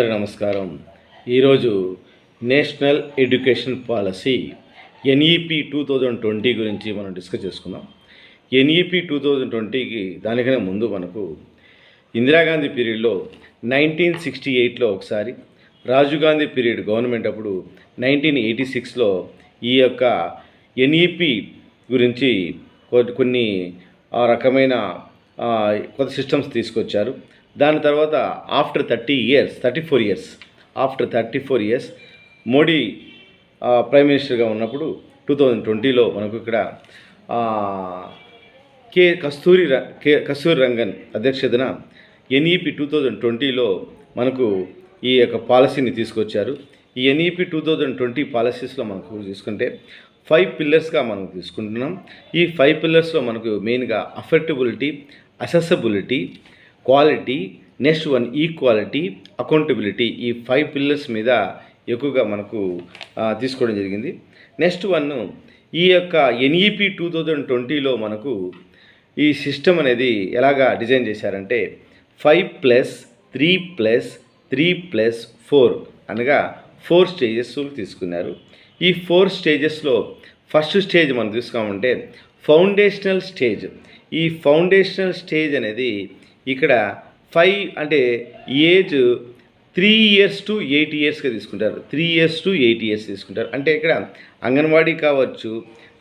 అందరికీ నమస్కారం. ఈరోజు national education policy N E P two thousand twenty గురించి మనం డిస్కస్ చేసుకుందాం. ఎన్ఈపి టూ థౌజండ్ ట్వంటీకి దానికన్నా ముందు మనకు ఇందిరాగాంధీ పీరియడ్లో నైన్టీన్ సిక్స్టీ ఎయిట్లో ఒకసారి రాజీవ్ గాంధీ పీరియడ్ గవర్నమెంట్ అప్పుడు నైన్టీన్ ఎయిటీ సిక్స్లో ఈ యొక్క ఎన్ఈపి గురించి కొ- కొన్ని ఆ రకమైన కొత్త సిస్టమ్స్ తీసుకొచ్చారు. దాని తర్వాత after thirty years thirty four years after thirty four years Modi prime మినిస్టర్గా ఉన్నప్పుడు టూ థౌజండ్ ట్వంటీలో మనకు ఇక్కడ కే కె కస్తూరి ర- కె కస్తూరి రంగన్ అధ్యక్షతన ఎన్ఈపి టూ థౌజండ్ ట్వంటీలో మనకు ఈ యొక్క పాలసీని తీసుకొచ్చారు. ఈ N E P two thousand twenty పాలసీస్లో మనకు తీసుకుంటే ఫైవ్ పిల్లర్స్గా మనం తీసుకుంటున్నాం. ఈ ఫైవ్ పిల్లర్స్లో మనకు మెయిన్గా affordability accessibility quality next one equality accountability ఈ ఫైవ్ పిల్లర్స్ మీద ఎక్కువగా మనకు తీసుకోవడం జరిగింది. నెక్స్ట్ వన్ ఈ యొక్క ఎన్ఈపి టూ థౌజండ్ ట్వంటీలో మనకు ఈ సిస్టమ్ అనేది ఎలాగా డిజైన్ చేశారంటే five plus three plus three plus four అనగా ఫోర్ స్టేజెస్ తీసుకున్నారు. ఈ ఫోర్ స్టేజెస్లో ఫస్ట్ స్టేజ్ మనం చూసుకోమంటే ఫౌండేషనల్ స్టేజ్. ఈ ఫౌండేషనల్ స్టేజ్ అనేది ఇక్కడ ఫైవ్ అంటే age three years to eight ఇయర్స్గా తీసుకుంటారు. Three years to eight years తీసుకుంటారు. అంటే ఇక్కడ అంగన్వాడీ కావచ్చు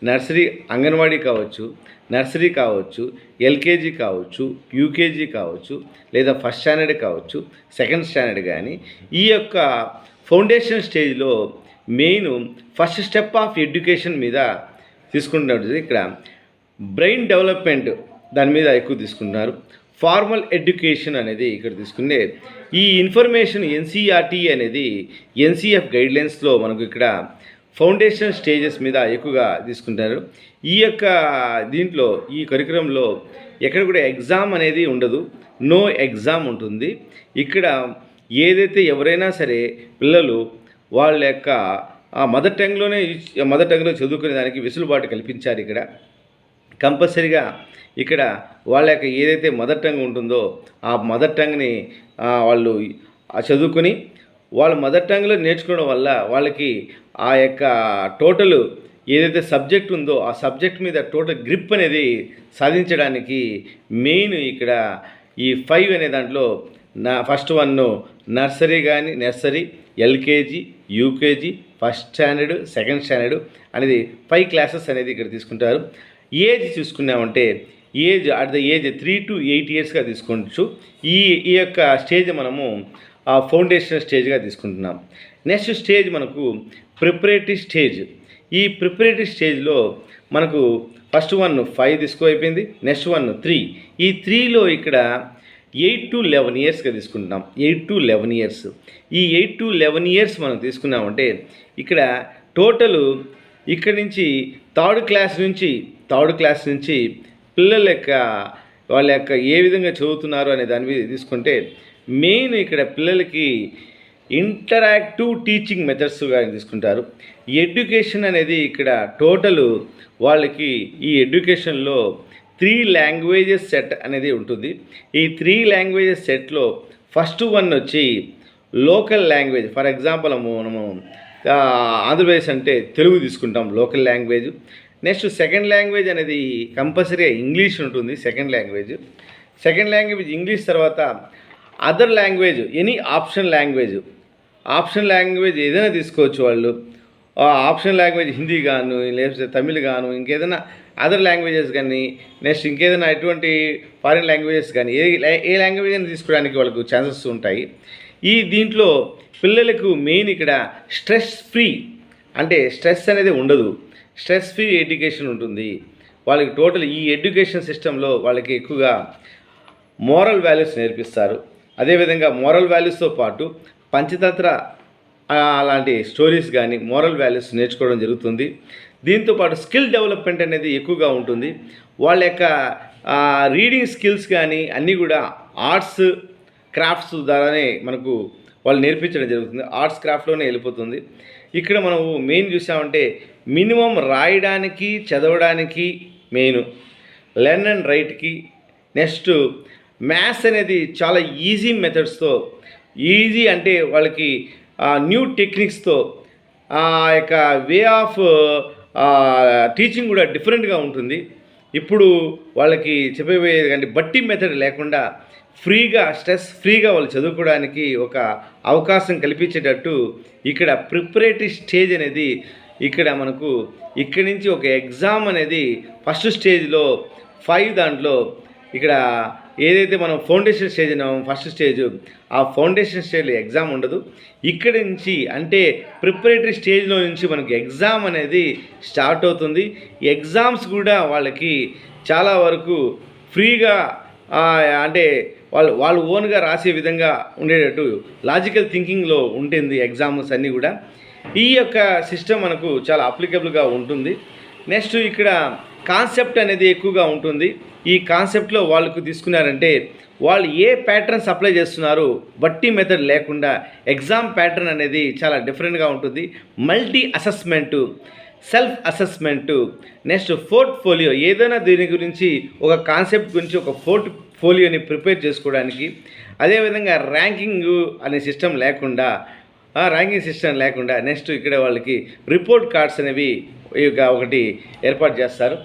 నర్సరీ అంగన్వాడీ కావచ్చు నర్సరీ కావచ్చు ఎల్కేజీ కావచ్చు యూకేజీ కావచ్చు లేదా ఫస్ట్ స్టాండర్డ్ కావచ్చు సెకండ్ స్టాండర్డ్ కానీ ఈ యొక్క ఫౌండేషన్ స్టేజ్లో main first step of education మీద తీసుకుంటున్నది ఇక్కడ. బ్రెయిన్ డెవలప్మెంట్ దాని మీద ఎక్కువ తీసుకుంటున్నారు. ఫార్మల్ ఎడ్యుకేషన్ అనేది ఇక్కడ తీసుకునే ఈ information N C E R T అనేది ఎన్సీఎఫ్ గైడ్లైన్స్లో మనకు ఇక్కడ ఫౌండేషన్ స్టేజెస్ మీద ఎక్కువగా తీసుకుంటారు. ఈ యొక్క దీంట్లో ఈ కరికరంలో ఎక్కడ కూడా ఎగ్జామ్ అనేది ఉండదు. నో ఎగ్జామ్ ఉంటుంది. ఇక్కడ ఏదైతే ఎవరైనా సరే పిల్లలు వాళ్ళ యొక్క మదర్ టంగ్లోనే మదర్ టంగ్లో చదువుకునే దానికి వెసులుబాటు కల్పించారు ఇక్కడ. కంపల్సరీగా ఇక్కడ వాళ్ళ యొక్క ఏదైతే మదర్ టంగ్ ఉంటుందో ఆ మదర్ టంగ్ని వాళ్ళు చదువుకొని చదువుకుని వాళ్ళ మదర్ టంగ్లో నేర్చుకోవడం వల్ల వాళ్ళకి ఆ యొక్క టోటల్ ఏదైతే సబ్జెక్ట్ ఉందో ఆ సబ్జెక్ట్ మీద టోటల్ గ్రిప్ అనేది సాధించడానికి మెయిన్ ఇక్కడ ఈ ఫైవ్ అనే దాంట్లో నా ఫస్ట్ వన్ నర్సరీ కానీ nursery L K G U K G first standard second standard అనేది ఫైవ్ క్లాసెస్ అనేది ఇక్కడ తీసుకుంటారు. Age చూసుకున్నామంటే age at the age three to eight ఇయర్స్గా తీసుకోవచ్చు ఈ ఈ యొక్క స్టేజ్ మనము ఆ ఫౌండేషన్ స్టేజ్గా తీసుకుంటున్నాం. నెక్స్ట్ స్టేజ్ మనకు ప్రిపరేటరీ స్టేజ్. ఈ ప్రిపరేటరీ స్టేజ్లో మనకు ఫస్ట్ వన్ ఫైవ్ తీసుకో అయిపోయింది నెక్స్ట్ వన్ త్రీ. ఈ త్రీలో ఇక్కడ ఎయిట్ టు లెవెన్ ఇయర్స్గా తీసుకుంటున్నాం ఎయిట్ టు లెవెన్ ఇయర్స్. ఈ ఎయిట్ టు లెవెన్ ఇయర్స్ మనం తీసుకున్నామంటే ఇక్కడ టోటల్ ఇక్కడ నుంచి థర్డ్ క్లాస్ నుంచి థర్డ్ క్లాస్ నుంచి పిల్లల యొక్క వాళ్ళ యొక్క ఏ విధంగా చదువుతున్నారు అనే దాని మీద తీసుకుంటే మెయిన్ ఇక్కడ పిల్లలకి ఇంటరాక్టివ్ టీచింగ్ మెథడ్స్గా తీసుకుంటారు. ఎడ్యుకేషన్ అనేది ఇక్కడ టోటల్ వాళ్ళకి ఈ ఎడ్యుకేషన్లో త్రీ లాంగ్వేజెస్ సెట్ అనేది ఉంటుంది. ఈ త్రీ లాంగ్వేజెస్ సెట్లో ఫస్ట్ వన్ వచ్చి లోకల్ లాంగ్వేజ్ ఫర్ ఎగ్జాంపుల్ మనము ఆంధ్రప్రదేశ్ అంటే తెలుగు తీసుకుంటాం local language. Next second language అనేది కంపల్సరీగా ఇంగ్లీష్ ఉంటుంది second language. Second language English తర్వాత other language any option language. Option language ఏదైనా తీసుకోవచ్చు వాళ్ళు. ఆప్షన్ లాంగ్వేజ్ హిందీ గాను లేకపోతే తమిళ్ గాను ఇంకేదైనా అదర్ లాంగ్వేజెస్ కానీ నెక్స్ట్ ఇంకేదైనా ఎటువంటి ఫారిన్ లాంగ్వేజెస్ కానీ ఏ ఏ లాంగ్వేజ్ అయినా తీసుకోవడానికి వాళ్ళకు ఛాన్సెస్ ఉంటాయి. ఈ దీంట్లో పిల్లలకు మెయిన్ ఇక్కడ స్ట్రెస్ ఫ్రీ అంటే స్ట్రెస్ అనేది ఉండదు. స్ట్రెస్ ఫ్రీ ఎడ్యుకేషన్ ఉంటుంది. వాళ్ళకి టోటల్ ఈ ఎడ్యుకేషన్ సిస్టంలో వాళ్ళకి ఎక్కువగా మోరల్ వాల్యూస్ నేర్పిస్తారు. అదేవిధంగా మోరల్ వాల్యూస్తో పాటు పంచతంత్ర అలాంటి స్టోరీస్ కానీ మోరల్ వాల్యూస్ నేర్చుకోవడం జరుగుతుంది. దీంతో పాటు స్కిల్ డెవలప్మెంట్ అనేది ఎక్కువగా ఉంటుంది. వాళ్ళ యొక్క రీడింగ్ స్కిల్స్ కానీ అన్నీ కూడా ఆర్ట్స్ క్రాఫ్ట్స్ ద్వారానే మనకు వాళ్ళు నేర్పించడం జరుగుతుంది. ఆర్ట్స్ క్రాఫ్ట్లోనే వెళ్ళిపోతుంది. ఇక్కడ మనం మెయిన్ చూసామంటే మినిమం రాయడానికి చదవడానికి మెయిన్. లెర్న్ అండ్ రైట్కి నెక్స్ట్ మ్యాథ్స్ అనేది చాలా ఈజీ మెథడ్స్తో ఈజీ అంటే వాళ్ళకి న్యూ టెక్నిక్స్తో ఆ యొక్క వే ఆఫ్ టీచింగ్ కూడా డిఫరెంట్గా ఉంటుంది. ఇప్పుడు వాళ్ళకి చెప్పబోయేది అంటే బట్టి మెథడ్ లేకుండా ఫ్రీగా స్ట్రెస్ ఫ్రీగా వాళ్ళు చదువుకోవడానికి ఒక అవకాశం కల్పించేటట్టు ఇక్కడ ప్రిపరేటరీ స్టేజ్ అనేది ఇక్కడ మనకు ఇక్కడి నుంచి ఒక ఎగ్జామ్ అనేది ఫస్ట్ స్టేజ్లో ఫైవ్ దాంట్లో ఇక్కడ ఏదైతే మనం ఫౌండేషన్ స్టేజ్ అన్నామో ఫస్ట్ స్టేజ్ ఆ ఫౌండేషన్ స్టేజ్లో ఎగ్జామ్ ఉండదు. ఇక్కడి నుంచి అంటే ప్రిపరేటరీ స్టేజ్లో నుంచి మనకి ఎగ్జామ్ అనేది స్టార్ట్ అవుతుంది. ఎగ్జామ్స్ కూడా వాళ్ళకి చాలా వరకు ఫ్రీగా అంటే వాళ్ళు వాళ్ళు ఓన్గా రాసే విధంగా ఉండేటట్టు లాజికల్ థింకింగ్లో ఉంటుంది ఎగ్జామ్స్ అన్నీ కూడా. ఈ యొక్క సిస్టమ్ మనకు చాలా అప్లికబుల్గా ఉంటుంది. నెక్స్ట్ ఇక్కడ కాన్సెప్ట్ అనేది ఎక్కువగా ఉంటుంది. ఈ కాన్సెప్ట్లో వాళ్ళకు తీసుకున్నారంటే వాళ్ళు ఏ ప్యాటర్న్స్ అప్లై చేస్తున్నారు బట్టి మెథడ్ లేకుండా ఎగ్జామ్ ప్యాటర్న్ అనేది చాలా డిఫరెంట్గా ఉంటుంది. Multi assessment self assessment next portfolio ఏదైనా దీని గురించి ఒక కాన్సెప్ట్ గురించి ఒక పోర్ట్ ఫోలియోని ప్రిపేర్ చేసుకోవడానికి అదేవిధంగా ర్యాంకింగ్ అనే సిస్టమ్ లేకుండా ఆ ర్యాంకింగ్ సిస్టమ్ లేకుండా నెక్స్ట్ ఇక్కడ వాళ్ళకి రిపోర్ట్ కార్డ్స్ అనేవి ఒకటి ఏర్పాటు చేస్తారు.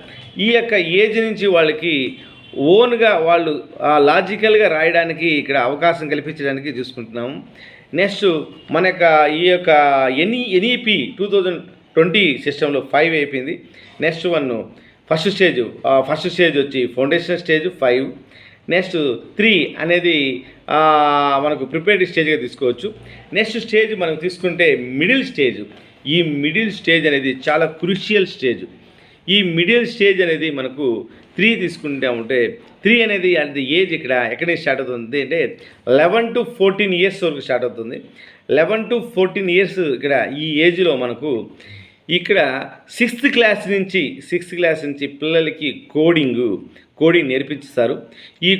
ఈ యొక్క ఏజ్ నుంచి వాళ్ళకి ఓన్గా వాళ్ళు లాజికల్గా రాయడానికి ఇక్కడ అవకాశం కల్పించడానికి చూసుకుంటున్నాము నెక్స్ట్ మన యొక్క ఈ యొక్క N E N E P two thousand twenty సిస్టంలో ఫైవ్ అయిపోయింది. Next one first stage first stage వచ్చి foundation stage five. Next three అనేది మనకు ప్రిపేర్డ్ స్టేజ్గా తీసుకోవచ్చు. నెక్స్ట్ స్టేజ్ మనం తీసుకుంటే మిడిల్ స్టేజ్. ఈ మిడిల్ స్టేజ్ అనేది చాలా క్రూషియల్ స్టేజ్ ఈ మిడిల్ స్టేజ్ అనేది మనకు త్రీ తీసుకుంటా ఉంటే త్రీ అనేది అది ఏజ్ ఇక్కడ ఎక్కడి నుంచి స్టార్ట్ అవుతుంది అంటే లెవెన్ టు ఫోర్టీన్ ఇయర్స్ వరకు స్టార్ట్ అవుతుంది. లెవెన్ టు ఫోర్టీన్ ఇయర్స్ ఇక్కడ ఈ ఏజ్లో మనకు ఇక్కడ సిక్స్త్ క్లాస్ నుంచి సిక్స్త్ క్లాస్ నుంచి పిల్లలకి కోడింగ్ కోడింగ్ నేర్పిస్తారు. ఈ